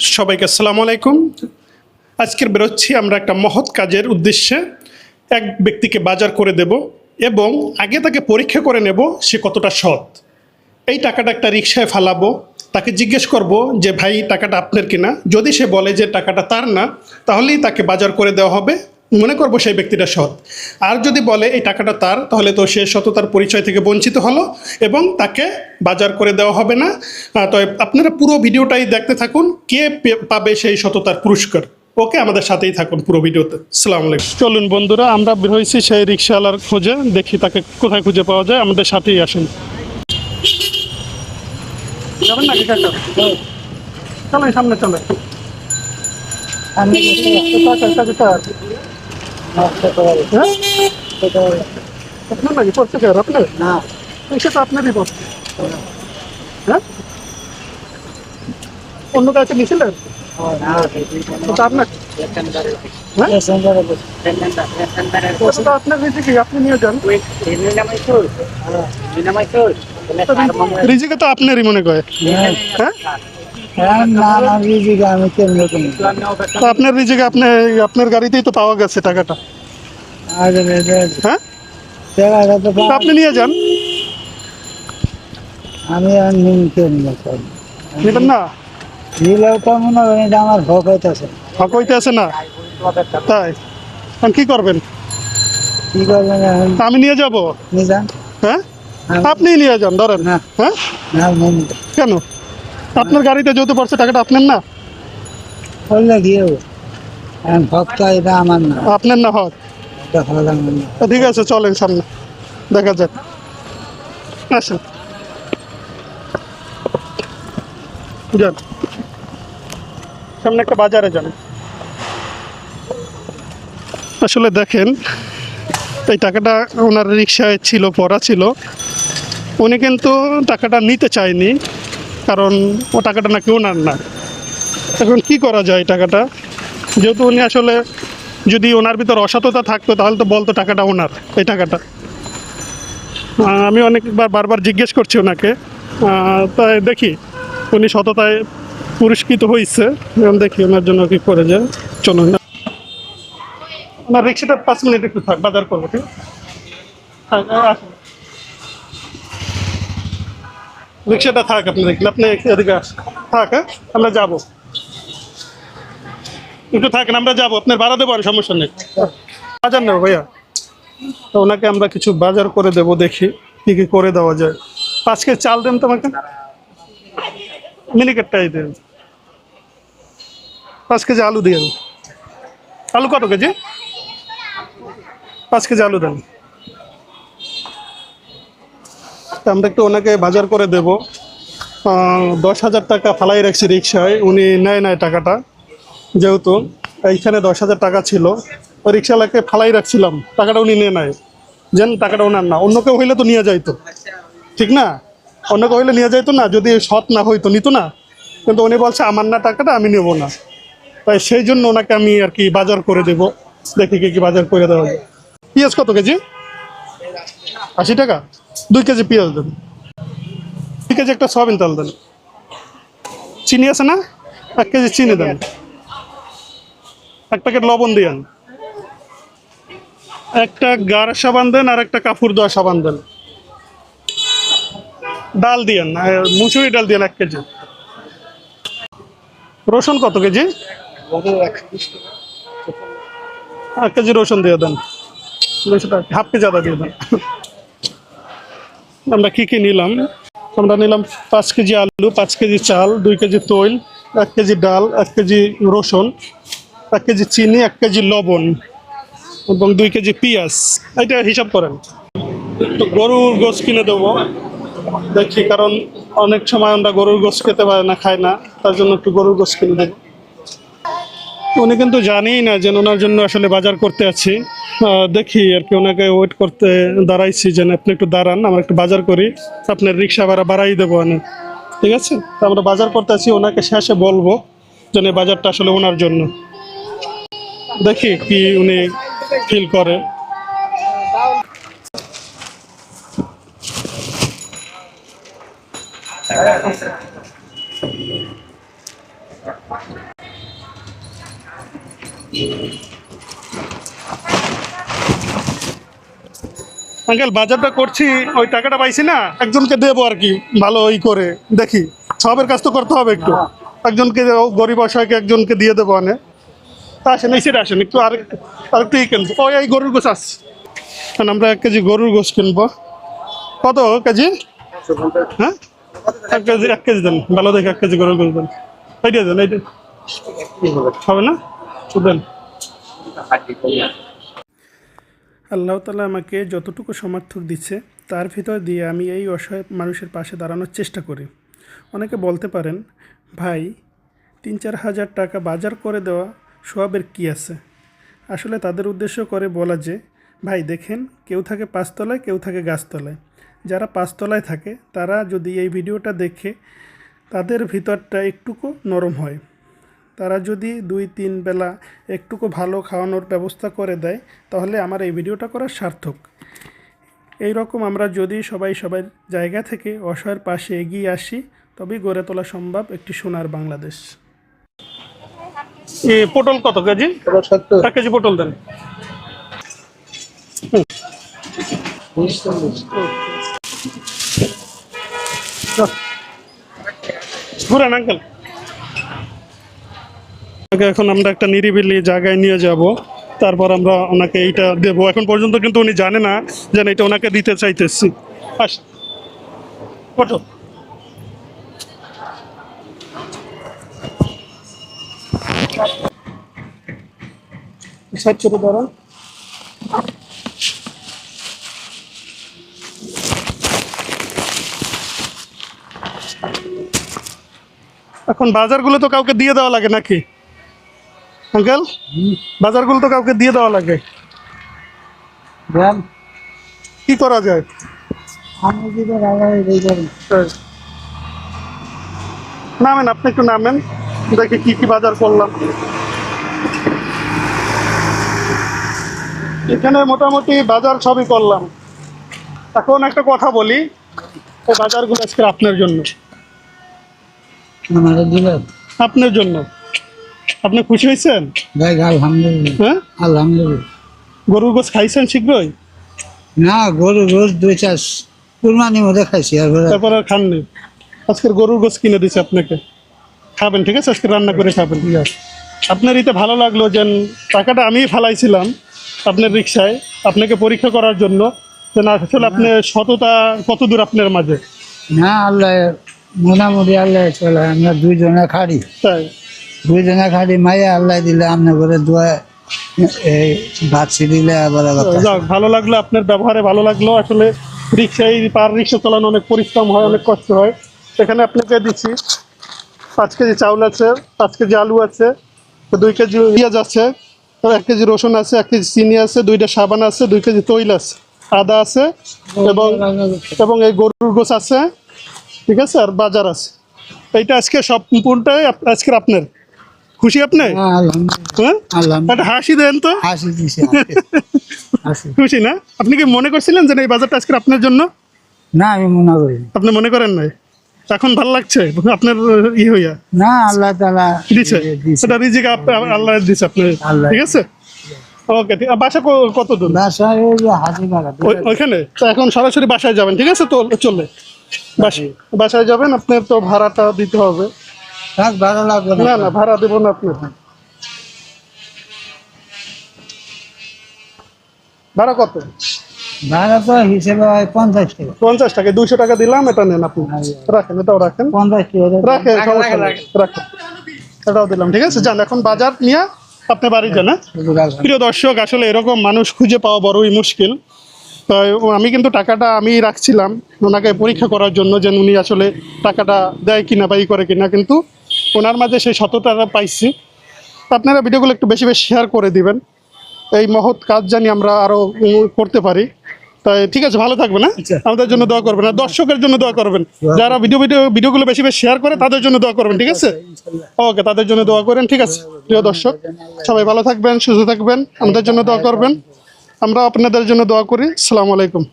সবাইকে আসসালামু আলাইকুম। আজকের বেরোচ্ছি, আমরা একটা মহৎ কাজের উদ্দেশ্যে। এক ব্যক্তিকে বাজার করে দেব এবং আগে তাকে পরীক্ষা করে নেব সে কতটা সৎ। এই টাকাটা একটা রিক্সায় ফালাবো, তাকে জিজ্ঞেস করব যে, ভাই, টাকাটা আপনার কিনা? যদি সে বলে যে, টাকাটা তার না, তাহলেই তাকে বাজার করে দেওয়া হবে। মনে করব সেই ব্যক্তিটা সৎ। আর যদি বলে এই টাকাটা তার তাহলে তো সে সততার পরিচয় থেকে বঞ্চিত হলো এবং তাকে বাজার করে দেওয়া হবে না। তো আপনারা পুরো ভিডিওটাই দেখতে থাকুন কে পে- পাবে সেই সততার পুরস্কার। ওকে আমাদের সাথেই থাকুন পুরো ভিডিওতে। সালাম আলাইকুম। চলুন বন্ধুরা আমরা বের হয়েছি সেই রিক্সাওয়ালার খোঁজে দেখি তাকে কোথায় খুঁজে পাওয়া যায়। আমাদের সাথেই আসুন। যাবেন কাকা? চলেন সামনে চলেন। আমি হ্যাঁ আপনার নাকি পড়ছে কে আপনার না তো আপনারই পড়ছে হ্যাঁ অন্য কাছে নিয়েছিলেন আপনার রিজিকে তো আপনারই মনে করে হ্যাঁ? না না রিজিকে আমি কেমনে করি তো আপনার রিজিকে আপনি আপনার গাড়িতেই তো পাওয়া গেছে টাকাটা। হ্যাঁ? আপনি নিয়ে যান। আমি আর নেবেন না? নিলেও তো মনে করি এটা আমার ভোগ হইতেছে। হক হইতে আছে না? তাই? এখন কি করবেন? কি করবেন আমি নিয়ে যাব। নিজান হ্যাঁ? আপনি নিয়ে যান ধরেন। না। হ্যাঁ? না। কেন? আপনার গাড়িতে যেহেতু পড়ছে টাকাটা আপনার না? করলে গিয়েও এখন ভক্ত এটা আমার না। আপনার না হক? ঠিক আছে চলেন সামনে। দেখা যাক। আসেন। যান। সামনে একটা বাজারে যান। আসলে দেখেন এই টাকাটা ওনার রিক্সায় ছিল পড়া ছিল। উনি কিন্তু টাকাটা নিতে চায়নি। কারণ ও টাকাটা নাকি ওনার না। এখন কি করা যায় টাকাটা? যেহেতু উনি আসলে যদি ওনার ভিতর অসততা থাকতো তাহলে তো বলতো টাকাটা ওনার এই টাকাটা। আমি অনেকবার বারবার জিজ্ঞেস করছি ওনাকে। তাই দেখি উনি সততায় পুরস্কৃত হয়েছে এখন দেখি ওনার জন্য কি করে যায়। চলুন ওনার রিক্সাটা পাঁচ মিনিট একটু থাক বাজার করব ঠিক থাক, রিক্সাটা থাক আপনি দেখলেন আপনি এদিকে থাক হ্যাঁ? আমরা যাব। একটু থাকেন, আমরা যাব। আপনার ভাড়া দেবো আর সমস্যা নেই। বাজার নেব ভাইয়া। তো ওনাকে আমরা কিছু বাজার করে দেবো, দেখি কি কি করে দেওয়া যায়। পাঁচ কেজি চাল দেন তোমাকে মিনিকেটটাই দেন। পাঁচ কেজি আলু দিয়ে আলু কত কেজি? পাঁচ কেজি আলু দেন তা আমরা একটু ওনাকে বাজার করে দেব। দশ হাজার টাকা ফালাই রাখছি রিক্সায়, উনি নেয় নেয় টাকাটা, যেহেতু এইখানে দশ হাজার টাকা ছিল। ওই রিক্সাওয়ালাকে ফালাই রাখছিলাম, টাকাটা উনি নিয়ে নেয় যেন টাকাটা ওনার না, অন্য কেউ হইলে তো নিয়ে যাইতো। ঠিক না? অন্য কেউ হইলে নিয়ে যাইতো না, যদি সৎ না হইতো, নিত না। কিন্তু উনি বলছে, আমার না টাকাটা, আমি নেব না। তাই সেই জন্য ওনাকে আমি আর কি বাজার করে দেব। দেখি কি কি বাজার করে দেওয়া যায়। পিঁয়াজ কত কেজি? আশি টাকা? দুই কেজি পেঁয়াজ দেন। দুই কেজি একটা সয়াবিন তেল দেন। চিনি আছে না? এক কেজি চিনি দেন। এক প্যাকেট লবণ দিয়েন একটা গাড় সাবান দেন আর একটা কাপড় দেওয়া সাবান দেন। ডাল দিয়েন মুসুরি ডাল দিয়েন এক কেজি। রসুন কত কেজি? এক কেজি রসুন দিয়ে দেন। হাফ কেজি আদা দিয়ে দেন। আমরা কি কি নিলাম? আমরা নিলাম পাঁচ কেজি আলু, পাঁচ কেজি চাল, দুই কেজি তৈল, এক কেজি ডাল, এক কেজি রসুন, এক কেজি চিনি, এক কেজি লবণ এবং দুই কেজি পেঁয়াজ। এটা হিসাব করেন। তো গরুর গোস কিনে দেবো। দেখি, কারণ অনেক সময় আমরা গরুর গোস খেতে পারে না খায় না, তার জন্য একটু গরুর গোস কিনে দেবো উনি কিন্তু জানেই না যে ওনার জন্য আসলে বাজার করতে আছি। দেখি আর কি, ওনাকে ওয়েট করতে দাঁড়াইছি যেন আপনি একটু দাঁড়ান, আমরা একটু বাজার করি। আপনার রিক্সা ভাড়া বাড়াই দেবো আমি। ঠিক আছে? তো আমরা বাজার করতে আছি ওনাকে শেষে বলব যেন বাজারটা আসলে ওনার জন্য। দেখি কি উনি ফিল করে। আঙ্কেল, বাজারটা করছি, ওই টাকাটা পাইছি না, একজনকে দেবো আর কি, ভালো ওই করে, দেখি, সবের কাজ তো করতে হবে একটু। একজনকে গরিব অসহায়কে একজনকে দিয়ে দেবো অনেক তা আসেন, এই সেটা আসেন, একটু আর আর একটু ই কিনবো। ওই, এই গরুর গোছ আস কারণ আমরা এক কেজি গরুর গোছ কিনবো। কত কেজি? হ্যাঁ? এক কেজি এক কেজি দেন, ভালো দেখে এক কেজি গরুর গোছ দেন। এইটা দেন এইটা হবে না? দেন। আল্লাহ তালা আমাকে যতটুকু সমর্থক দিচ্ছে, তার ভিতর দিয়ে আমি এই অসহায় মানুষের পাশে দাঁড়ানোর চেষ্টা করি। অনেকে বলতে পারেন, ভাই, তিন চার হাজার টাকা বাজার করে দেওয়া সবের কী আছে? আসলে তাদের উদ্দেশ্য করে বলা যে, ভাই, দেখেন, কেউ থাকে পাঁচতলায়, কেউ থাকে গাছতলায়। যারা পাঁচতলায় থাকে, তারা যদি এই ভিডিওটা দেখে তাদের ভিতরটা একটুকু নরম হয়। তারা যদি দুই তিন বেলা একটুকু ভালো খাওয়ানোর ব্যবস্থা করে দেয় তাহলে আমার এই ভিডিওটা করা সার্থক। এই রকম আমরা যদি সবাই সবার জায়গা থেকে অসহায়ের পাশে এগিয়ে আসি তবেই গড়ে তোলা সম্ভব একটি সোনার বাংলাদেশ। এ পটল কত কেজি? এক কেজি পটল দেন। ঘুরেন আঙ্কেল। ওকে এখন আমরা একটা নিরিবিলি জায়গায় নিয়ে যাব। তারপর আমরা ওনাকে এইটা দেব। এখন পর্যন্ত কিন্তু উনি জানে না যে না এটা ওনাকে দিতে চাইতেছি। আস। সাইড দাঁড়ান এখন বাজারগুলো তো কাউকে দিয়ে দেওয়া লাগে নাকি? আঙ্কেল বাজারগুলো তো কাউকে দিয়ে দেওয়া লাগে। কি করা যায়? নামেন আপনি একটু নামেন। দেখি কি কি বাজার করলাম। এখানে মোটামুটি বাজার সবই করলাম। এখন একটা কথা বলি বাজারগুলো আজকে আপনার জন্য? আপনার জন্য। আপনি খুশি হয়েছেন? দেখ আলহামদুলিল্লাহ। হ্যাঁ? আলহামদুলিল্লাহ। গরুর গোছ খাইছেন শীঘ্রই? না গরু রোজ দুই চাষ কুরবানি মধ্যে খাইছি আর তারপর আর খাননি? আজকের গরুর গোছ কিনে দিছে আপনাকে। খাবেন ঠিক আছে? আজকে রান্না করে খাবেন। ঠিক আছে। আপনার ইতে ভালো লাগল যে টাকাটা আমিই ফালাইছিলাম আপনার রিক্সায় আপনাকে পরীক্ষা করার জন্য। যে না আসলে আপনি সততা কত দূর আপনার মাঝে? না আল্লাহ মোটামুটি আল্লাহ চলে আমরা দুইজনে খাড়ি। তাই? দুইজনে খাড়ি মাইয়া আল্লাহ দিলে আপনার ঘরে দোয়া এই বাচ্চি দিলে আবার যাক, ভালো লাগল আপনার ব্যবহারে, ভালো লাগল। আসলে রিক্সায়, পার রিক্সা চালানো অনেক পরিশ্রম হয়, অনেক কষ্ট হয়। সেখানে আপনাকে দিচ্ছি পাঁচ কেজি চাউল আছে, পাঁচ কেজি আলু আছে, দুই কেজি পেঁয়াজ আছে, এক কেজি রসুন আছে, এক কেজি চিনি আছে, দুইটা সাবান আছে, দুই কেজি তৈল আছে, আদা আছে এবং এবং এই গরুর গোছ আছে, ঠিক আছে? আর বাজার আছে। এইটা আজকে সম্পূর্ণটাই আজকের আপনার। খুশি আপনি? হ্যাঁ, একটা হাসি দেন তো। হাসি দিছে হাসি। খুশি না? আপনি কি মনে করছিলেন যে এই বাজারটা আজকে আপনার জন্য? না আমি মনে করি আপনি মনে করেন নাই? এখন ভালো লাগছে? আপনার ই হইয়া। না আল্লাহ তালা দিছে। সেটা রিজিক আপ- আল্লাহ দিছে আপনার। ঠিক আছে? ওকে ঠিক বাসা কত দূর ওই- ওইখানে? তো এখন সরাসরি বাসায় যাবেন ঠিক আছে? তো চলে বাসায় বাসায় যাবেন আপনার তো ভাড়াটা দিতে হবে। থাক ভালো লাগবে না। না ভাড়া দেবো না আপনার ভাড়া কত? ভাড়া তো হিসেবে হয় পঞ্চাশ টাকা। পঞ্চাশ টাকা দুইশো টাকা দিলাম এটা নেন আপনি। রাখেন এটাও রাখেন। পঞ্চাশ টাকা রাখেন সমস্যা রাখেন এটাও দিলাম ঠিক আছে? যান এখন বাজার নিয়ে আপনি বাড়ি যান হ্যাঁ? প্রিয় দর্শক আসলে এরকম মানুষ খুঁজে পাওয়া বড়ই মুশকিল। তো আমি কিন্তু টাকাটা আমি রাখছিলাম ওনাকে পরীক্ষা করার জন্য যে উনি আসলে টাকাটা দেয় কিনা বা ই করে কিনা কিন্তু ওনার মাঝে সেই সততাটা পাইছি। আপনারা ভিডিওগুলো একটু বেশি বেশি শেয়ার করে দিবেন। এই মহৎ কাজ জানি আমরা আরও করতে পারি। তাই ঠিক আছে ভালো থাকবেন হ্যাঁ? আচ্ছা। আমাদের জন্য দোয়া করবেন আর দর্শকের জন্য দোয়া করবেন। যারা ভিডিও ভিডিও ভিডিওগুলো বেশি বেশি শেয়ার করে তাদের জন্য দোয়া করবেন ঠিক আছে? ওকে তাদের জন্য দোয়া করেন ঠিক আছে? প্রিয় দর্শক সবাই ভালো থাকবেন সুস্থ থাকবেন। আমাদের জন্য দোয়া করবেন। আমরা আপনাদের জন্য দোয়া করি। সালামু আলাইকুম।